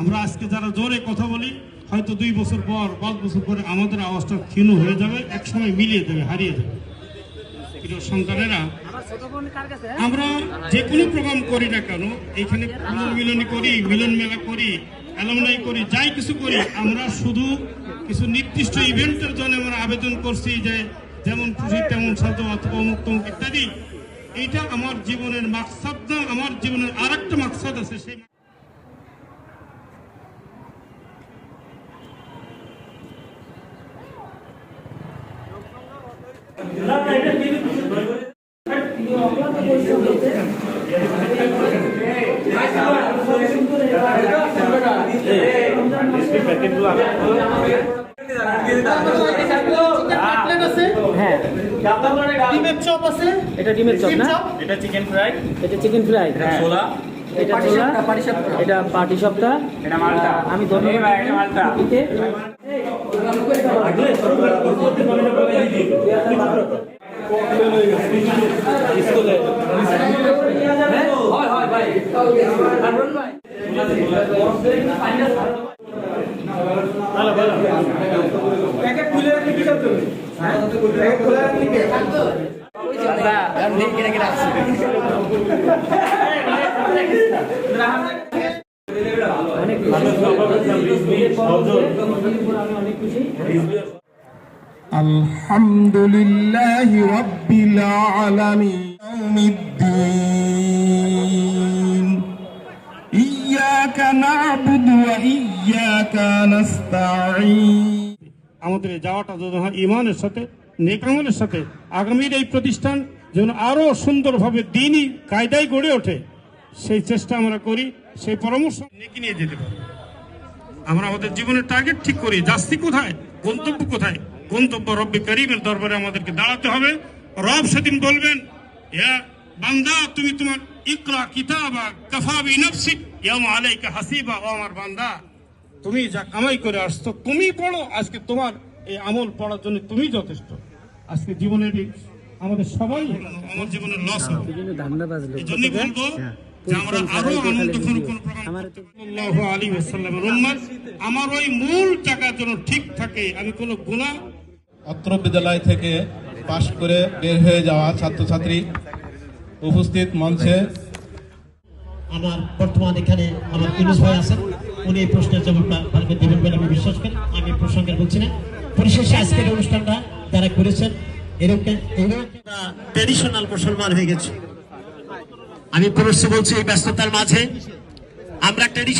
আমরা আজকে যারা জোরে কথা বলি, হয়তো দুই বছর পর, পাঁচ বছর পরে আমাদের আওয়াজটা ক্ষীণ হয়ে যাবে, একসময় মিলিয়ে দেবে, হারিয়ে যাবে। সন্তানেরা, আমরা যে কোনো প্রোগ্রাম করি না কেন, এখানে মিলনী করি, মিলন মেলা করি, অ্যালমনাই করি, যাই কিছু করি, আমরা শুধু কিছু নির্দিষ্ট ইভেন্টের জন্য আমরা আবেদন করছি যে যেমন খুশি, তেমন সাধু অথবা অমুক, তমুক ইত্যাদি। এইটা আমার জীবনের মাকসাদ না আমার জীবনের আর একটা মাকসাদ আছে, সেই হ্যাঁ ডিমের চপ আছে? এটা ডিমের চপ না? এটা চিকেন ফ্রাই এটা চিকেন ফ্রাই ছোলা। এটা ছোলা। এটা পাটি সপ্তা এটা মালটা। আমি ধন্যবাদ মালটা। আমি অনেক খুশি الحمد لله رب العالمين يوم الدين আমাদের যাওয়াটা যেন হয় ইমানের সাথে নেকামলের সাথে। আগামীর এই প্রতিষ্ঠান যেন আরও সুন্দরভাবে দিনই কায়দায় গড়ে ওঠে। সেই চেষ্টা আমরা করি, সেই পরামর্শ নেকি নিয়ে যেতে পারি। আমরা আমাদের জীবনের টার্গেট ঠিক করি। যাচ্ছি কোথায়? গন্তব্য কোথায়? গন্তব্য রব্বি করিমের দরবারে আমাদেরকে দাঁড়াতে হবে। রব সেদিন বলবেন, ইয়া বান্দা, তুমি তোমার ইকরা কিতাবা কাফা বি নফসিক, ইয়াউমা আলাইকা হাসিবা, ও আমার বান্দা। তুমি যা কামাই করে আসছো তুমি পড়ো আজকে তোমার এই আমল পড়ার জন্য তুমি যথেষ্ট। আজকে জীবনের এই- আমাদের সবাই আমার জীবনের লস হবে। এই জন্য বলব আমরা আরও আনন্দ কোনো কোনো প্রোগ্রাম আমার করতে পারি। সাল্লাল্লাহু আলাইহি ওয়াসাল্লামের উম্মত আমার ওই মূল টাকা যেন ঠিক থাকে আমি কোনো গুনাহ অত্র বিদ্যালয় থেকে পাশ করে বের হয়ে যাওয়া ছাত্রছাত্রী উপস্থিত মঞ্চে। আমার বর্তমান এখানে আমার ইউনুস ভাই আছেন। উনি এই প্রশ্নের জবাবটা ভালো দেবেন বলে আমি বিশ্বাস করি। আমি প্রসঙ্গে বলছি না। পরিশেষে আজকের অনুষ্ঠানটা তারা করেছেন। এরকম ট্রেডিশনাল মুসলমান হয়ে গেছে। আমি পুরুষ বলছি এই ব্যস্ততার মাঝে। আমরা ট্রেডিশনাল